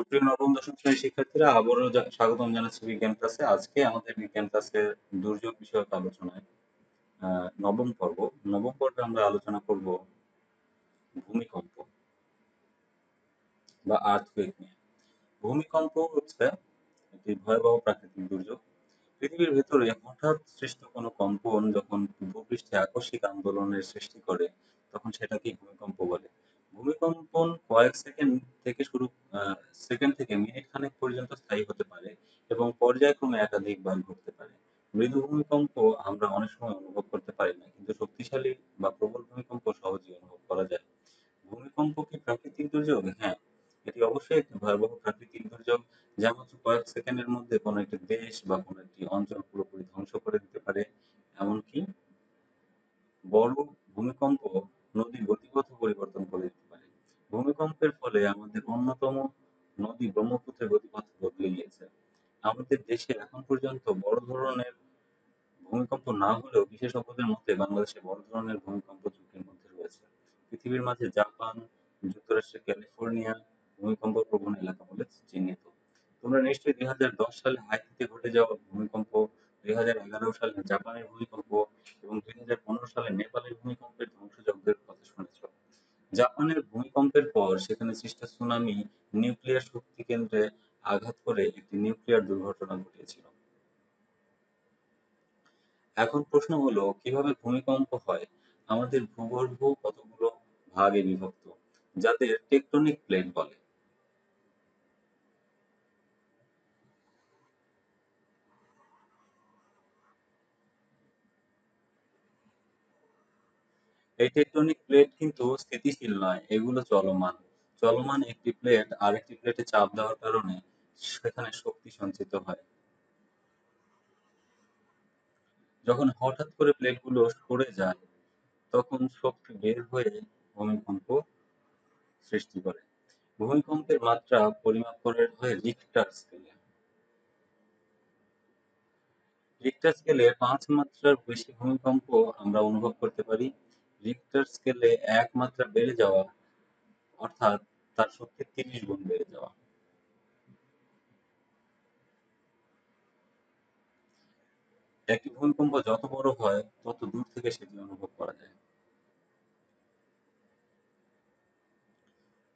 সুপ্রিয় নবম দশম শ্রেণির শিক্ষার্থীরা, আবারও স্বাগতম জানাচ্ছি বিজ্ঞান ক্লাসে। আজকে আমাদের বিজ্ঞান ক্লাসের দুর্যোগ বিষয়ক আলোচনায় নবম পর্ব। নবম পর্বে আমরা আলোচনা করব ভূমিকম্প বা আর্থকুয়েক নিয়ে। ভূমিকম্প হচ্ছে একটি ভয়াবহ প্রাকৃতিক দুর্যোগ। পৃথিবীর ভেতরে হঠাৎ সৃষ্ট কোনো কম্পন যখন ভূপৃষ্ঠে আকস্মিক আন্দোলনের সৃষ্টি করে, তখন সেটাকে ভূমিকম্প বলে। ভূমিকম্পন কয়েক সেকেন্ড থেকে শুরু সেকেন্ড থেকে মিনিট খানেক পর্যন্ত স্থায়ী হতে পারে এবং পর্যায়ক্রমে একাধিকবার ঘটতে পারে। মৃদু ভূমিকম্প আমরা অনেক সময় অনুভব করতে পারি না, কিন্তু শক্তিশালী বা প্রবল ভূমিকম্প সহজেই অনুভব করা যায়। ভূমিকম্প কি প্রাকৃতিক দুর্যোগ? হ্যাঁ এটি অবশ্যই একটি ভয়াবহ প্রাকৃতিক দুর্যোগ যা মাত্র কয়েক সেকেন্ডের মধ্যে কোনো একটি দেশ বা কোনো একটি অঞ্চল পুরোপুরি ধ্বংস করে দিতে পারে। এমনকি বড় ভূমিকম্প নদীর গতিপথও পরিবর্তন করে দিতে ভূমিকম্পের ফলে আমাদের অন্যতম নদী ব্রহ্মপুত্রের গতিপথ বদলে গিয়েছে। আমাদের দেশে এখন পর্যন্ত বড় ধরনের ভূমিকম্প না হলেও বিশেষজ্ঞদের মতে বাংলাদেশে বড় ধরনের ভূমিকম্প ঝুঁকির মধ্যে রয়েছে। পৃথিবীর মাঝে জাপান যুক্তরাষ্ট্রের ক্যালিফোর্নিয়া ভূমিকম্প প্রবণ এলাকা বলে চিহ্নিত। তোমরা নিশ্চয়ই দুই হাজার দশ সালে হাইতিতে ঘটে যাওয়া ভূমিকম্প, দুই হাজার এগারো সালে জাপানের ভূমিকম্প এবং দুই হাজার পনেরো সালে নেপালের ভূমিকম্পের ধ্বংসযজ্ঞের কথা শুনেছ। জাপানের সেখানে সৃষ্ট সুনামি নিউক্লিয়ার শক্তি কেন্দ্রে আঘাত করে একটি নিউক্লিয়ার দুর্ঘটনা ঘটিয়েছিল। এখন প্রশ্ন হলো, কীভাবে ভূমিকম্প হয়? আমাদের ভূগর্ভ কতগুলো ভাগে বিভক্ত, যাদের টেকটনিক প্লেট বলে? এই টেকটনিক প্লেট কিন্তু স্থিতিশীল নয়, এগুলো চলমান। চলমান একটি প্লেট আরেকটি প্লেটে চাপ দেওয়ার কারণে সেখানে শক্তি সঞ্চিত হয়। যখন হঠাৎ করে প্লেটগুলো সরে যায়, তখন শক্তি বের হয়ে ভূমিকম্প সৃষ্টি করে। ভূমিকম্পের মাত্রা পরিমাপ করা হয় রিক্টার স্কেলে রিক্টার স্কেলে পাঁচ মাত্রার বেশি ভূমিকম্প আমরা অনুভব করতে পারি। রিক্টার স্কেলে এক মাত্রা বেড়ে যাওয়া, অর্থাৎ তার তিরিশ গুণ বেড়ে যাওয়া। একটি ভূমিকম্প যত বড় হয়, তত দূর থেকে সেটি অনুভব করা যায়।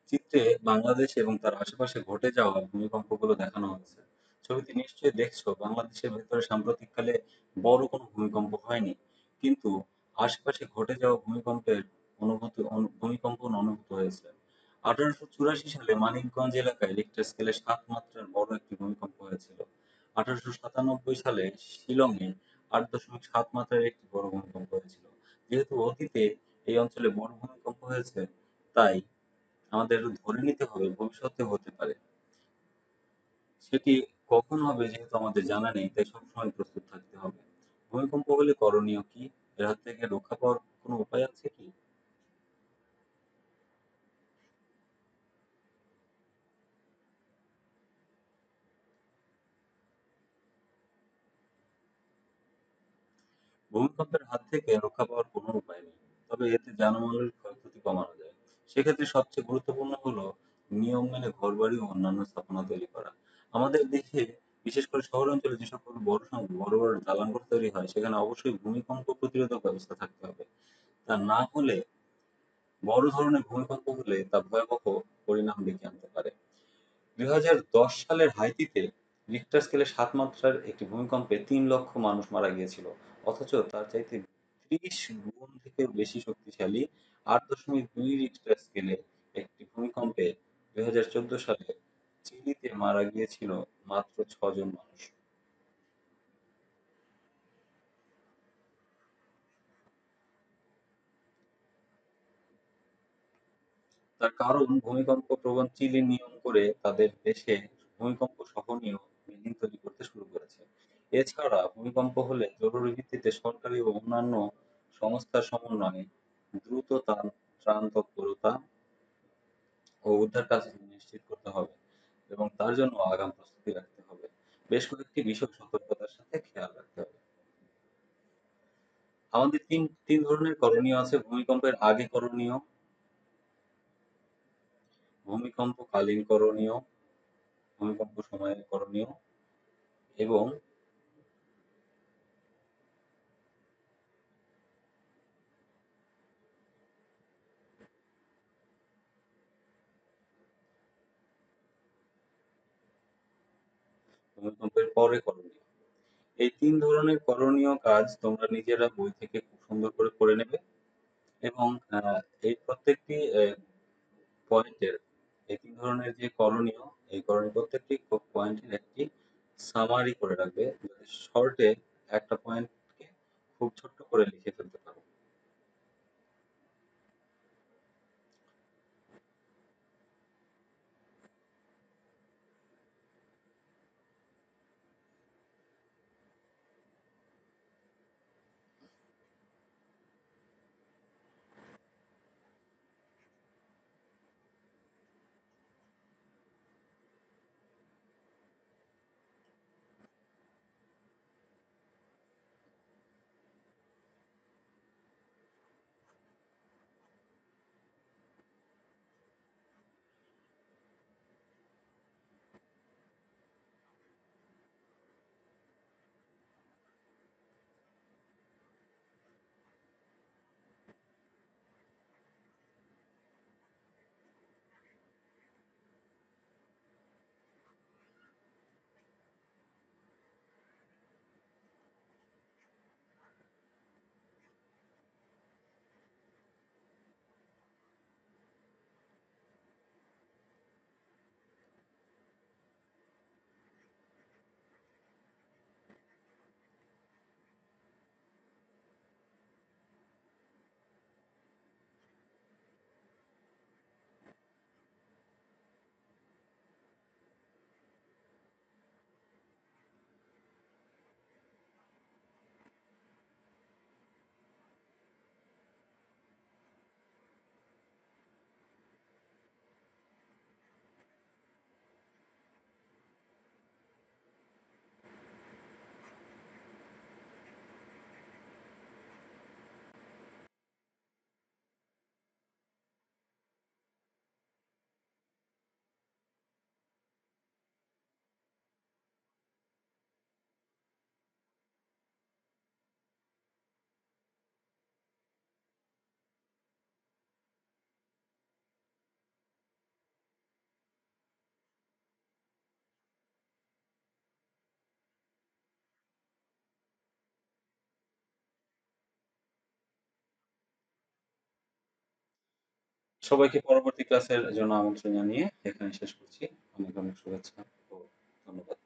চিত্রে বাংলাদেশ এবং তার আশেপাশে ঘটে যাওয়া ভূমিকম্পগুলো দেখানো হয়েছে। ছবিতে নিশ্চয়ই দেখছ, বাংলাদেশের ভেতরে সাম্প্রতিককালে বড় কোনো ভূমিকম্প হয়নি। কিন্তু আশেপাশে ঘটে যাওয়া ভূমিকম্পের অনুভূতি অনু- ভূমিকম্পন অনুভূত হয়েছে। আঠারোশো চুরাশি সালে মানিকগঞ্জ এলাকায় রিক্টার স্কেলে সাত মাত্রার বড় একটি ভূমিকম্প হয়েছিল। আঠারোশো সাতানব্বই সালে শিলংয়ে আট দশমিক সাত মাত্রার একটি বড় ভূমিকম্প হয়েছিল। যেহেতু অতীতে এই অঞ্চলে বড় ভূমিকম্প হয়েছে, তাই আমাদের ধরে নিতে হবে ভবিষ্যতে হতে পারে। সেটি কখন হবে যেহেতু আমাদের জানা নেই, তাই সবসময় প্রস্তুত থাকতে হবে। ভূমিকম্প হলে করণীয় কি? এর হাত থেকে রক্ষা পাওয়ার কোনো উপায় আছে কি? ভূমিকম্পের হাত থেকে রক্ষা পাওয়ার কোনো উপায় নেই। তবে এতে জানমালের ক্ষয়ক্ষতি কমানো যায়। সেক্ষেত্রে সবচেয়ে গুরুত্বপূর্ণ হলো নিয়ম মেনে ঘরবাড়ি ও অন্যান্য স্থাপনা তৈরি করা। আমাদের দেশে, বিশেষ করে শহর অঞ্চলে যে সকল বড় বড় বড় দালানঘর তৈরি হয়, সেখানে অবশ্যই ভূমিকম্প প্রতিরোধক ব্যবস্থা থাকতে হবে। তা না হলে, বড় ধরনের ভূমিকম্প হলে তা ভয়াবহ পরিণাম ডেকে আনতে পারে। দুই হাজার দশ সালের হাইতিতে রিক্টার স্কেলে সাত মাত্রার একটি ভূমিকম্পে তিন লক্ষ মানুষ মারা গিয়েছিল। অথচ তার চাইতে ত্রিশ গুণ থেকেও বেশি শক্তিশালী আট দশমিক দুই রিক্টার স্কেলে একটি ভূমিকম্পে দুই হাজার চোদ্দ সালে চিলিতে মারা গিয়েছিল মাত্র ছজন মানুষ। তার কারণ, ভূমিকম্প প্রবণ চিলি নিয়ম করে তাদের দেশে ভূমিকম্প সহনীয় বিল্ডিং তৈরি করতে শুরু করেছে। এছাড়া ভূমিকম্প হলে জরুরি ভিত্তিতে সরকারি ও অন্যান্য সংস্থার সমন্বয়ে দ্রুত ত্রাণ তৎপরতা ও উদ্ধার কাজ নিশ্চিত করতে হবে এবং তার জন্য আগাম প্রস্তুতি রাখতে হবে। বেশ কয়েকটি বিষয় সতর্কতার সাথে খেয়াল রাখতে হবে। আমাদের তিন তিন ধরনের করণীয় আছে। ভূমিকম্পের আগে করণীয় ভূমিকম্পকালীন করণীয়, ভূমিকম্প সময়ে করণীয় এবং ভূমিকম্পের পরে করণীয়। এই তিন ধরনের করণীয় কাজ তোমরা নিজেরা বই থেকে খুব সুন্দর করে করে নেবে এবং এই প্রত্যেকটি পয়েন্টের এই তিন ধরনের যে করণীয়, এই করণীয় প্রত্যেকটি পয়েন্টের একটি সামারি করে রাখবে। যাতে শর্টে একটা পয়েন্টকে খুব ছোট্ট সবাইকে পরবর্তী ক্লাসের জন্য আমন্ত্রণ জানিয়ে এখানে শেষ করছি। অনেক অনেক শুভেচ্ছা ও ধন্যবাদ।